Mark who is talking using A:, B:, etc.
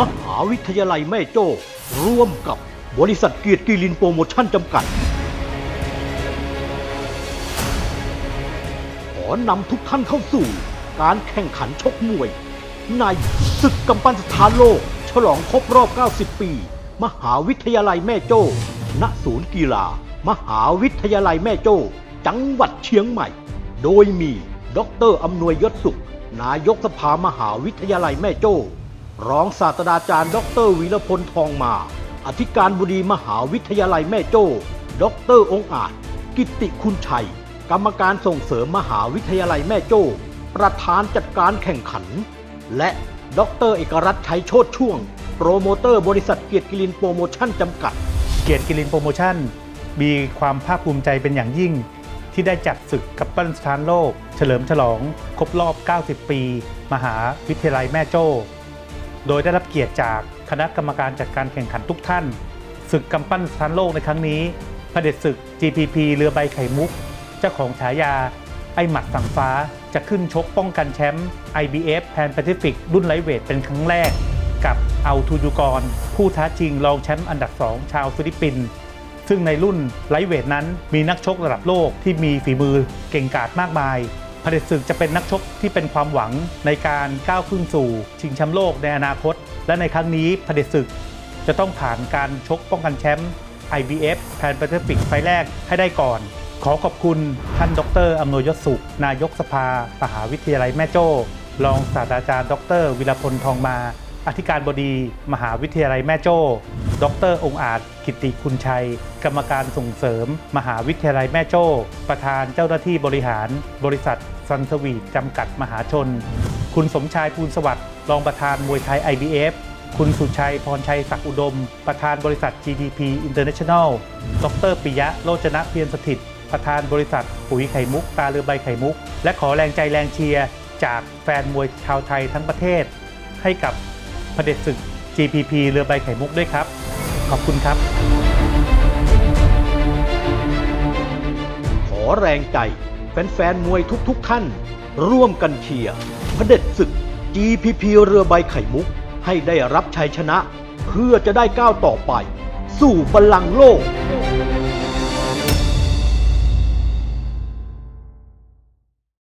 A: มหาวิทยาลัยแม่โจ้ ร่วมกับบริษัทเกียรติกิลินโปรโมชั่นจำกัด ขอนำทุกท่านเข้าสู่ การแข่งขันชกมวย ในศึกกำปั้นสถานโลก ฉลองครบรอบ 90 ปี มหาวิทยาลัยแม่โจ้ ณ ศูนย์กีฬา มหาวิทยาลัยแม่โจ้ จังหวัดเชียงใหม่ โดยมี ดรอำนวยยศสุข นายกสภามหาวิทยาลัยแม่โจ้ รองศาสตราจารย์ ดรวีรพลทองมา อธิการบดีมหาวิทยาลัยแม่โจ้ ดรองค์อาจ กิตติคุณชัย กรรมการส่งเสริมมหาวิทยาลัยแม่โจ้ ประธานจัดการแข่งขัน และดรเอกรัตน์ชัยโชติช่วง โปรโมเตอร์บริษัทเกียรติกิลินโปรโมชั่นจำกัด
B: เกียรติกิรินโปรโมชั่น มีความภาคภูมิใจเป็นอย่างยิ่ง ที่ได้จัดศึกกับปั้นสถานโลก เฉลิมฉลอง ครบรอบ 90 ปี มหาวิทยาลัยแม่โจ้ โดยได้รับเกียรติจากคณะกรรมการจัดการแข่งขันทุกท่าน ศึกกำปั้นสถานโลกในครั้งนี้เผด็จศึก GPP เรือใบไข่มุก เจ้าของฉายา ไอหมัดสั่งฟ้าจะขึ้นชกป้องกันแชมป์ IBF Pan Pacific รุ่นไลท์เวทเป็นครั้งแรก กับเอาทูยูกร ผู้ท้าชิงรองแชมป์อันดับ 2 ชาวฟิลิปปินส์ซึ่งในรุ่นไลท์เวทนั้นมีนักชกระดับโลกที่มีฝีมือเก่งกาจมากมาย ผด็จศึกจะเป็นนักชกที่เป็นความหวังในการก้าวขึ้นสู่ ชิงแชมป์โลกในอนาคต และในครั้งนี้เผด็จศึกจะต้องผ่านการชกป้องกันแชมป์ IBF Pan Pacific ไฟแรกให้ได้ก่อน ขอขอบคุณท่านดรอำนวยยศสุข นายกสภา มหาวิทยาลัยแม่โจ้รองศาสตราจารย์ ดร วิรพลทองมา อธิการบดี มหาวิทยาลัยแม่โจ้ ดร องค์อาจ กิติคุณชัย กรรมการส่งเสริม มหาวิทยาลัยแม่โจ้ ประธานเจ้าหน้าที่บริหาร บริษัท ซันสวีทจำกัดมหาชน คุณสมชายภูลสวัสดิ์รองประธานมวยไทย IBF คุณสุชัยพรชัยศักดิ์อุดม ประธานบริษัท GDP International ดรปิยะโรจนะเพียรสถิต ประธานบริษัทปุ๋ยไข่มุก ตาเรือใบไข่มุก และขอแรงใจแรงเชียร์จากแฟนมวยชาวไทยทั้งประเทศ ให้กับประเด็จศึก GPP เรือใบไข่มุกด้วยครับ ขอบคุณครับ
A: ขอแรงใจ แฟนๆมวยทุกๆทท่าน ร่วมกันเชียร์พระเด็จศึก GPP เรือใบไข่มุก ให้ได้รับชัยชนะ เพื่อจะได้ก้าวต่อไป สู่บัลลังก์โลก